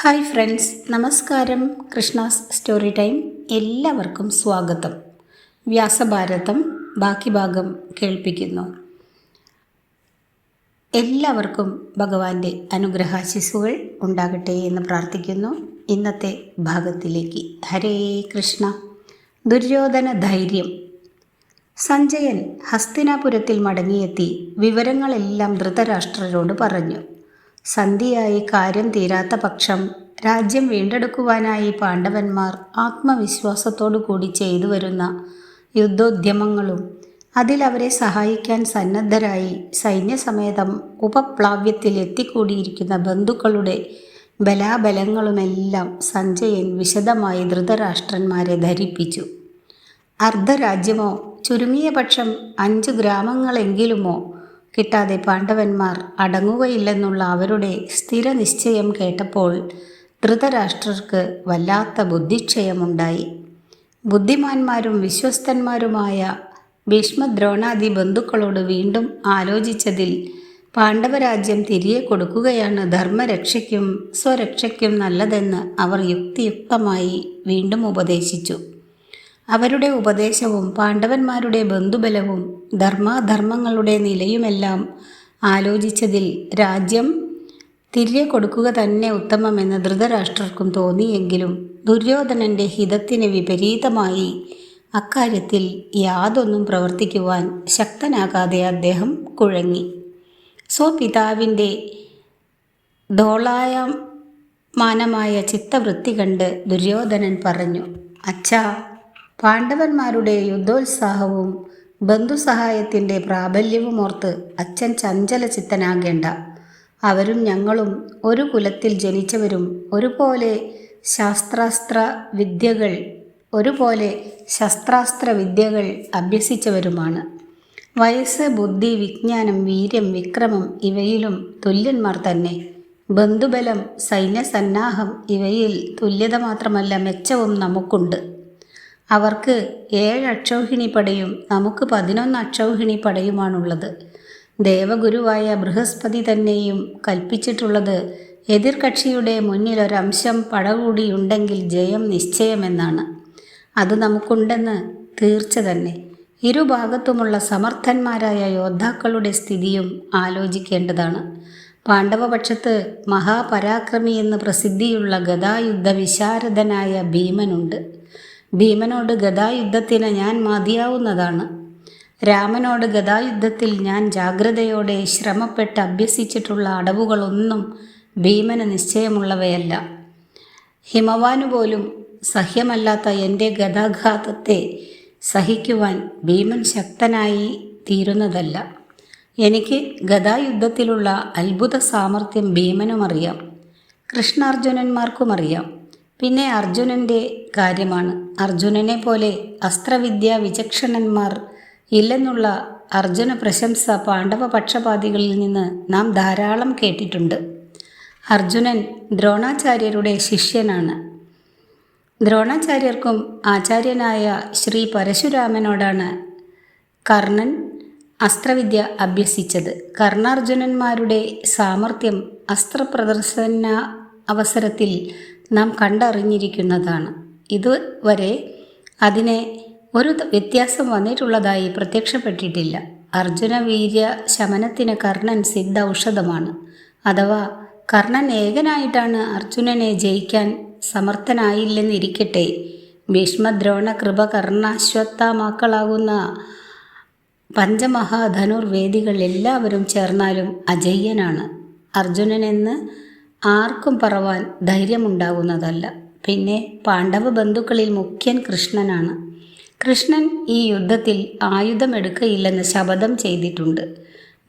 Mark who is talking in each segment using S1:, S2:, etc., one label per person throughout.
S1: Hi friends നമസ്കാരം. Krishna's story time. എല്ലാവർക്കും സ്വാഗതം. വ്യാസഭാരതം ബാക്കി ഭാഗം കേൾപ്പിക്കുന്നു. എല്ലാവർക്കും ഭഗവാന്റെ അനുഗ്രഹാശിസുകൾ ഉണ്ടാകട്ടെ എന്ന് പ്രാർത്ഥിക്കുന്നു. ഇന്നത്തെ ഭാഗത്തിലേക്ക്. ഹരേ കൃഷ്ണ. ദുര്യോധന ധൈര്യം. സഞ്ജയൻ ഹസ്തിനാപുരത്തിൽ മടങ്ങിയെത്തി വിവരങ്ങളെല്ലാം ധൃതരാഷ്ട്രരോട് പറഞ്ഞു. സന്ധിയായി കാര്യം തീരാത്ത പക്ഷം രാജ്യം വീണ്ടെടുക്കുവാനായി പാണ്ഡവന്മാർ ആത്മവിശ്വാസത്തോടു കൂടി ചെയ്തു വരുന്ന യുദ്ധോദ്യമങ്ങളും അതിലവരെ സഹായിക്കാൻ സന്നദ്ധരായി സൈന്യസമേതം ഉപപ്ലാവ്യത്തിൽ എത്തിക്കൂടിയിരിക്കുന്ന ബന്ധുക്കളുടെ ബലാബലങ്ങളുമെല്ലാം സഞ്ജയൻ വിശദമായി ധൃതരാഷ്ട്രന്മാരെ ധരിപ്പിച്ചു. അർദ്ധരാജ്യമോ ചുരുങ്ങിയ പക്ഷം അഞ്ച് ഗ്രാമങ്ങളെങ്കിലുമോ കിട്ടാതെ പാണ്ഡവന്മാർ അടങ്ങുകയില്ലെന്നുള്ള അവരുടെ സ്ഥിരനിശ്ചയം കേട്ടപ്പോൾ ധൃതരാഷ്ട്രർക്ക് വല്ലാത്ത ബുദ്ധിക്ഷയമുണ്ടായി. ബുദ്ധിമാന്മാരും വിശ്വസ്തന്മാരുമായ ഭീഷ്മദ്രോണാദി ബന്ധുക്കളോട് വീണ്ടും ആലോചിച്ചതിൽ പാണ്ഡവരാജ്യം തിരികെ കൊടുക്കുകയാണ് ധർമ്മരക്ഷയ്ക്കും സ്വരക്ഷയ്ക്കും നല്ലതെന്ന് അവർ യുക്തിയുക്തമായി വീണ്ടും ഉപദേശിച്ചു. അവരുടെ ഉപദേശവും പാണ്ഡവന്മാരുടെ ബന്ധുബലവും ധർമാധർമ്മങ്ങളുടെ നിലയുമെല്ലാം ആലോചിച്ചതിൽ രാജ്യം തിരികെ കൊടുക്കുക തന്നെ ഉത്തമമെന്ന് ധൃതരാഷ്ട്രർക്കും തോന്നിയെങ്കിലും ദുര്യോധനന്റെ ഹിതത്തിന് വിപരീതമായി അക്കാര്യത്തിൽ യാതൊന്നും പ്രവർത്തിക്കുവാൻ ശക്തനാകാതെ അദ്ദേഹം കുഴങ്ങി. സ്വപിതാവിന്റെ ദോളായമാനമായ ചിത്തവൃത്തി കണ്ട് ദുര്യോധനൻ പറഞ്ഞു അച്ഛാ പാണ്ഡവന്മാരുടെ യുദ്ധോത്സാഹവും ബന്ധുസഹായത്തിന്റെ പ്രാബല്യവുമോർത്ത് അച്ഛൻ ചഞ്ചലചിത്തനാകേണ്ട. അവരും ഞങ്ങളും ഒരു കുലത്തിൽ ജനിച്ചവരും ഒരുപോലെ ശാസ്ത്രാസ്ത്ര വിദ്യകൾ ഒരുപോലെ ശസ്ത്രാസ്ത്ര വിദ്യകൾ അഭ്യസിച്ചവരുമാണ്. വയസ്സ് ബുദ്ധി വിജ്ഞാനം വീര്യം വിക്രമം ഇവയിലും തുല്യന്മാർ തന്നെ. ബന്ധുബലം സൈന്യസന്നാഹം ഇവയിൽ തുല്യത മാത്രമല്ല മെച്ചവും നമുക്കുണ്ട്. അവർക്ക് ഏഴ് അക്ഷൗഹിണി പടയും നമുക്ക് പതിനൊന്ന് അക്ഷൗഹിണി പടയുമാണുള്ളത് ദേവഗുരുവായ ബൃഹസ്പതി തന്നെയും കൽപ്പിച്ചിട്ടുള്ളത് എതിർകക്ഷിയുടെ മുന്നിൽ ഒരംശം പടകൂടിയുണ്ടെങ്കിൽ ജയം നിശ്ചയമെന്നാണ്. അത് നമുക്കുണ്ടെന്ന് തീർച്ച തന്നെ. ഇരുഭാഗത്തുമുള്ള സമർത്ഥന്മാരായ യോദ്ധാക്കളുടെ സ്ഥിതിയും ആലോചിക്കേണ്ടതാണ്. പാണ്ഡവപക്ഷത്ത് മഹാപരാക്രമി എന്ന് പ്രസിദ്ധിയുള്ള ഗതായുദ്ധ വിശാരദനായ ഭീമനുണ്ട്. ഭീമനോട് ഗതായുദ്ധത്തിന് ഞാൻ മതിയാവുന്നതാണ്. രാമനോട് ഗതായുദ്ധത്തിൽ ഞാൻ ജാഗ്രതയോടെ ശ്രമപ്പെട്ട് അഭ്യസിച്ചിട്ടുള്ള അടവുകളൊന്നും ഭീമന് നിശ്ചയമുള്ളവയല്ല. ഹിമവാനു പോലും സഹ്യമല്ലാത്ത എന്റെ ഗതാഘാതത്തെ സഹിക്കുവാൻ ഭീമൻ ശക്തനായി തീരുന്നതല്ല. എനിക്ക് ഗതായുദ്ധത്തിലുള്ള അത്ഭുത സാമർഥ്യം ഭീമനുമറിയാം. കൃഷ്ണാർജുനന്മാർക്കുമറിയാം. പിന്നെ അർജുനന്റെ കാര്യമാണ്. അർജുനനെ പോലെ അസ്ത്രവിദ്യ വിചക്ഷണന്മാർ ഇല്ലെന്നുള്ള അർജുന പ്രശംസ പാണ്ഡവ പക്ഷപാതികളിൽ നിന്ന് നാം ധാരാളം കേട്ടിട്ടുണ്ട്. അർജുനൻ ദ്രോണാചാര്യരുടെ ശിഷ്യനാണ്. ദ്രോണാചാര്യർക്കും ആചാര്യനായ ശ്രീ പരശുരാമനോടാണ് കർണൻ അസ്ത്രവിദ്യ അഭ്യസിച്ചത്. കർണാർജുനന്മാരുടെ സാമർഥ്യം അസ്ത്രപ്രദർശന അവസരത്തിൽ നാം കണ്ടറിഞ്ഞിരിക്കുന്നതാണ്. ഇതുവരെ അതിനെ ഒരു വ്യത്യാസം വന്നിട്ടുള്ളതായി പ്രത്യക്ഷപ്പെട്ടിട്ടില്ല. അർജുന വീര്യ ശമനത്തിന് കർണൻ സിദ്ധ ഔഷധമാണ്. അഥവാ കർണൻ ഏകനായിട്ടാണ് അർജുനനെ ജയിക്കാൻ സമർത്ഥനായില്ലെന്നിരിക്കട്ടെ. ഭീഷ്മദ്രോണ കൃപ കർണാശ്വത്താമാക്കളാകുന്ന പഞ്ചമഹാധനുർവേദികൾ എല്ലാവരും ചേർന്നാലും അജയ്യനാണ്. അർജുനനെന്ന് ആർക്കും പറവാൻ ധൈര്യമുണ്ടാകുന്നതല്ല. പിന്നെ പാണ്ഡവ ബന്ധുക്കളിൽ മുഖ്യൻ കൃഷ്ണനാണ്. കൃഷ്ണൻ ഈ യുദ്ധത്തിൽ ആയുധമെടുക്കയില്ലെന്ന് ശപഥം ചെയ്തിട്ടുണ്ട്.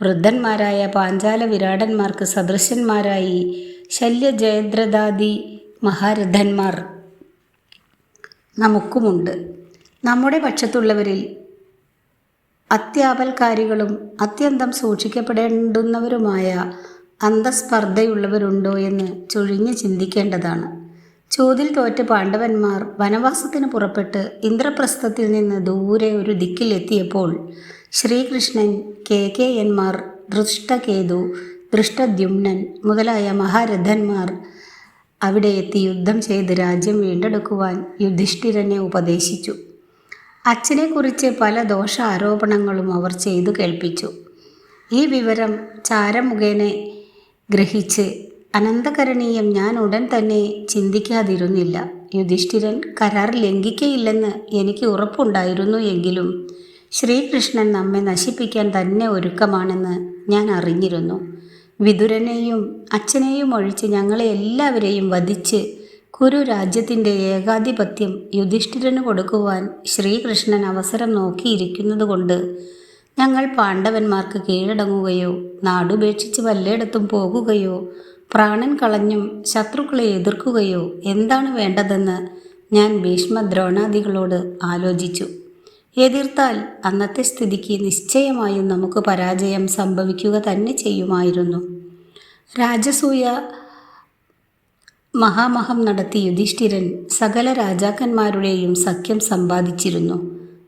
S1: വൃദ്ധന്മാരായ പാഞ്ചാല വിരാടന്മാർക്ക് സദൃശന്മാരായി ശല്യജയദ്രദാദി മഹാരഥന്മാർ നമുക്കുമുണ്ട്. നമ്മുടെ പക്ഷത്തുള്ളവരിൽ അത്യാപൽക്കാരികളും അത്യന്തം സൂക്ഷിക്കപ്പെടേണ്ടുന്നവരുമായ അന്തസ്പർദ്ധയുള്ളവരുണ്ടോ എന്ന് ചൊഴിഞ്ഞ് ചിന്തിക്കേണ്ടതാണ്. ചോതിൽ തോറ്റ പാണ്ഡവന്മാർ വനവാസത്തിന് പുറപ്പെട്ട് ഇന്ദ്രപ്രസ്ഥത്തിൽ നിന്ന് ദൂരെ ഒരു ദിക്കിലെത്തിയപ്പോൾ ശ്രീകൃഷ്ണൻ കെ. കെ. എന്മാർ ദൃഷ്ടകേതു ദൃഷ്ടദ്യുമ്നൻ മുതലായ മഹാരഥന്മാർ അവിടെ എത്തി യുദ്ധം ചെയ്ത് രാജ്യം വീണ്ടെടുക്കുവാൻ യുധിഷ്ഠിരനെ ഉപദേശിച്ചു. അച്ഛനെക്കുറിച്ച് പല ദോഷ ആരോപണങ്ങളും അവർ ചെയ്തു കേൾപ്പിച്ചു. ഈ വിവരം ചാരമുഖേന ഗ്രഹിച്ച് അനന്തകരണീയം ഞാൻ ഉടൻ തന്നെ ചിന്തിക്കാതിരുന്നില്ല. യുധിഷ്ഠിരൻ കരാർ ലംഘിക്കയില്ലെന്ന് എനിക്ക് ഉറപ്പുണ്ടായിരുന്നു എങ്കിലും ശ്രീകൃഷ്ണൻ നമ്മെ നശിപ്പിക്കാൻ തന്നെ ഒരുക്കമാണെന്ന് ഞാൻ അറിഞ്ഞിരുന്നു. വിതുരനെയും അച്ഛനെയും ഒഴിച്ച് ഞങ്ങളെ എല്ലാവരെയും വധിച്ച് കുരു രാജ്യത്തിന്റെ ഏകാധിപത്യം യുധിഷ്ഠിരന് കൊടുക്കുവാൻ ശ്രീകൃഷ്ണൻ അവസരം നോക്കിയിരിക്കുന്നതുകൊണ്ട് ഞങ്ങൾ പാണ്ഡവന്മാർക്ക് കീഴടങ്ങുകയോ നാടുപേക്ഷിച്ച് വല്ലയിടത്തും പോകുകയോ പ്രാണൻ കളഞ്ഞും ശത്രുക്കളെ എതിർക്കുകയോ എന്താണ് വേണ്ടതെന്ന് ഞാൻ ഭീഷ്മ ദ്രോണാദികളോട് ആലോചിച്ചു. എതിർത്താൽ അന്നത്തെ സ്ഥിതിക്ക് നിശ്ചയമായും നമുക്ക് പരാജയം സംഭവിക്കുക തന്നെ ചെയ്യുമായിരുന്നു. രാജസൂയ മഹാമഹം നടത്തി യുധിഷ്ഠിരൻ സകല രാജാക്കന്മാരുടെയും സഖ്യം സമ്പാദിച്ചിരുന്നു.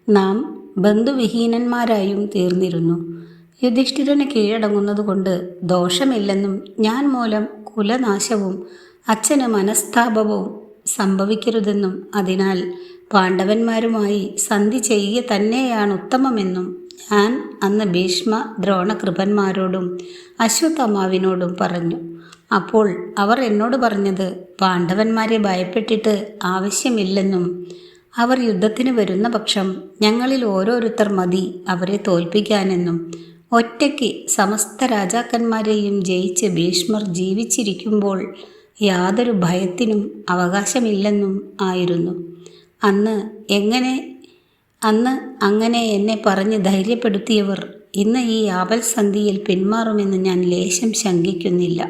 S1: നാം ബന്ധുവിഹീനന്മാരായും തീർന്നിരുന്നു. യുധിഷ്ഠിരന് കീഴടങ്ങുന്നതുകൊണ്ട് ദോഷമില്ലെന്നും ഞാൻ മൂലം കുലനാശവും അച്ഛന് മനസ്താപവും സംഭവിക്കരുതെന്നും അതിനാൽ പാണ്ഡവന്മാരുമായി സന്ധി ചെയ്യുക തന്നെയാണ് ഉത്തമമെന്നും ഞാൻ അന്ന് ഭീഷ്മ ദ്രോണകൃപന്മാരോടും അശ്വത്ഥമാവിനോടും പറഞ്ഞു. അപ്പോൾ അവർ എന്നോട് പറഞ്ഞത് പാണ്ഡവന്മാരെ ഭയപ്പെട്ടിട്ട് ആവശ്യമില്ലെന്നും അവർ യുദ്ധത്തിന് വരുന്ന പക്ഷം ഞങ്ങളിൽ ഓരോരുത്തർ മതി അവരെ തോൽപ്പിക്കാനെന്നും ഒറ്റയ്ക്ക് സമസ്ത രാജാക്കന്മാരെയും ജയിച്ച് ഭീഷ്മർ ജീവിച്ചിരിക്കുമ്പോൾ യാതൊരു ഭയത്തിനും അവകാശമില്ലെന്നും ആയിരുന്നു. അന്ന് എങ്ങനെ അന്ന് അങ്ങനെ എന്നെ പറഞ്ഞ് ധൈര്യപ്പെടുത്തിയവർ ഇന്ന് ഈ ആപൽസന്ധിയിൽ പിന്മാറുമെന്ന് ഞാൻ ലേശം ശങ്കിക്കുന്നില്ല.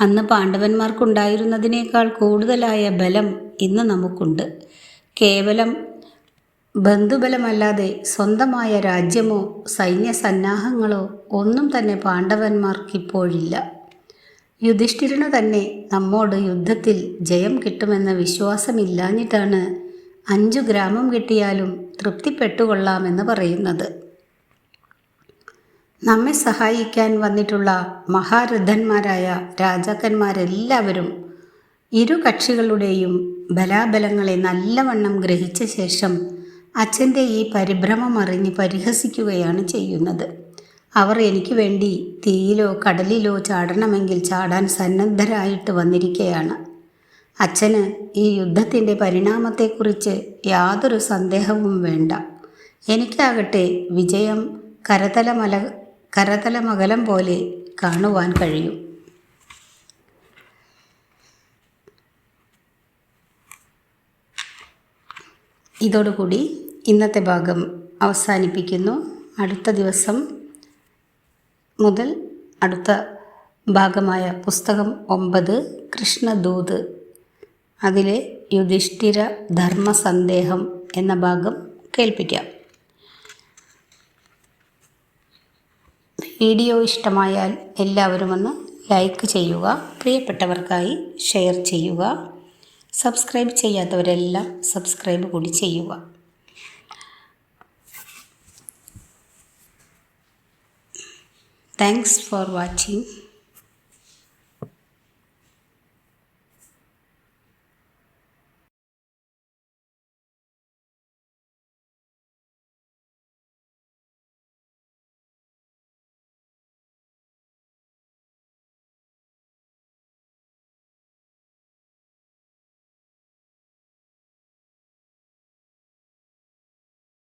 S1: അന്ന് പാണ്ഡവന്മാർക്കുണ്ടായിരുന്നതിനേക്കാൾ കൂടുതലായ ബലം ഇന്ന് നമുക്കുണ്ട്. കേവലം ബന്ധുബലമല്ലാതെ സ്വന്തമായ രാജ്യമോ സൈന്യസന്നാഹങ്ങളോ ഒന്നും തന്നെ പാണ്ഡവന്മാർക്കിപ്പോഴില്ല യുധിഷ്ഠിരനു തന്നെ നമ്മോട് യുദ്ധത്തിൽ ജയം കിട്ടുമെന്ന വിശ്വാസമില്ലാഞ്ഞിട്ടാണ് അഞ്ചു ഗ്രാമം കിട്ടിയാലും തൃപ്തിപ്പെട്ടുകൊള്ളാമെന്ന് പറയുന്നത്. നമ്മെ സഹായിക്കാൻ വന്നിട്ടുള്ള മഹാരഥന്മാരായ രാജാക്കന്മാരെല്ലാവരും ഇരു കക്ഷികളുടെയും ബലാബലങ്ങളെ നല്ലവണ്ണം ഗ്രഹിച്ച ശേഷം അച്ഛന്റെ ഈ പരിഭ്രമം അറിഞ്ഞ് പരിഹസിക്കുകയാണ് ചെയ്യുന്നത്. അവർ എനിക്ക് വേണ്ടി തീയിലോ കടലിലോ ചാടണമെങ്കിൽ ചാടാൻ സന്നദ്ധരായിട്ട് വന്നിരിക്കുകയാണ് അച്ഛന് ഈ യുദ്ധത്തിന്റെ പരിണാമത്തെക്കുറിച്ച് യാതൊരു സന്ദേഹവും വേണ്ട. എനിക്കാകട്ടെ വിജയം കരതലമല കരതലമകലം പോലെ കാണുവാൻ കഴിയും. ഇതോടുകൂടി ഇന്നത്തെ ഭാഗം അവസാനിപ്പിക്കുന്നു. അടുത്ത ദിവസം മുതൽ അടുത്ത ഭാഗമായ പുസ്തകം ഒമ്പത് കൃഷ്ണദൂത്. അതിലെ യുധിഷ്ഠിര ധർമ്മസന്ദേഹം എന്ന ഭാഗം കേൾപ്പിക്കാം. വീഡിയോ ഇഷ്ടമായാൽ എല്ലാവരും ഒന്ന് ലൈക്ക് ചെയ്യുക പ്രിയപ്പെട്ടവർക്കായി ഷെയർ ചെയ്യുക. സബ്സ്ക്രൈബ് ചെയ്യാത്തവരെല്ലാം സബ്സ്ക്രൈബ് കൂടി ചെയ്യുക. Thanks for watching